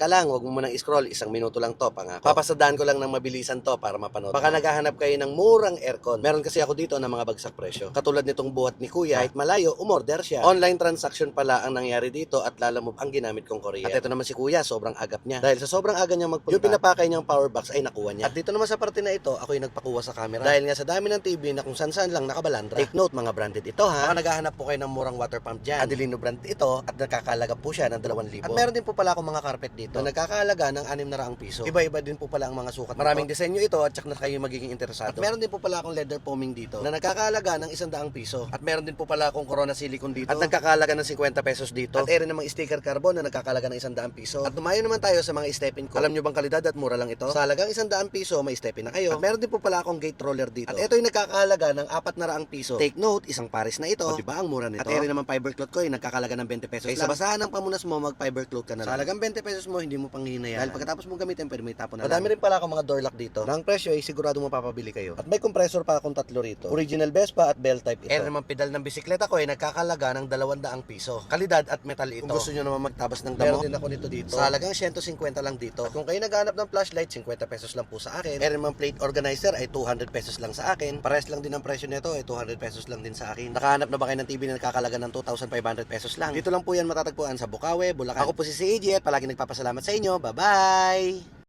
Teka lang, huwag mo munang scroll. Isang minuto lang to, pangako. Papasadaan ko lang ng mabilisan to para mapanood. Baka naghahanap kayo ng murang aircon. Meron kasi ako dito ng mga bagsak presyo. Katulad nitong buhat ni Kuya, kahit malayo, umorder siya. Online transaction pala ang nangyari dito at lalamove ang ginamit kong Korea. At ito naman si Kuya, sobrang agap niya. Dahil sa sobrang aga niya magpunta, yung pinapakay niyang power box ay nakuha niya. At dito naman sa parte na ito, ako yung nagpakuha sa camera. Dahil nga sa dami ng TV na kung saan-saan lang nakabalandra. Take note mga branded ito ha. Baka naghahanap po kayo ng murang water pump dyan. Adelino brand ito at nakakalaga po siya ng 2,000. At meron din po pala akong mga carpet dito na nagkakalaga ng 600 piso. Iba-iba din po pala ang mga sukat. Maraming disenyo ito at tsak na kayo magiging interesado. At meron din po pala akong leather foaming dito na nagkakalaga ng 100 piso. At meron din po pala akong Corona silicone dito at nagkakalaga ng 50 pesos dito. At ere namang sticker carbon na nagkakalaga ng 100 piso. At tumayo naman tayo sa mga stepin ko. Alam nyo bang kalidad at mura lang ito? Sa halagang 100 piso may stepin na kayo. At meron din po pala akong gate roller dito. At ito yung nagkakalaga ng 400 piso. Take note, isang pares na ito. O, di ba ang mura nito? At ere naman fiber cloth ko, yung nagkakalaga ng 20 pesos. Kaya sa basahan ng pamunas mo, mag fiber cloth ka na lang. Sa halagang 20 pesos mo, hindi mo pang hinayaan. Dahil pagkatapos mong gamitin, pwede mo itapon na Madami rin pala akong mga door lock dito. Ang presyo ay sigurado mapapabili kayo. At may compressor pa akong tatlo rito. Original Vespa at bell type ito. Ere naman pedal ng bisikleta ko ay nagkakalaga ng 200 piso. Kalidad at metal ito. Kung gusto nyo naman magtabas ng damo, meron din ako nito dito. Sa halagang 150 lang dito. At kung kayo naghanap ng flashlight, 50 pesos lang po sa akin. Ere naman plate organizer ay 200 pesos lang sa akin. Pares lang din ang presyo nito ay 200 pesos lang din sa akin. Nakahanap na ba kayo ng TV na nakakalaga ng 2,500 pesos lang? Dito lang po yan matatagpuan sa Bukawe, Bulacan. Ako po si CJ at palagi nagpapasalamat sa inyo. Bye-bye!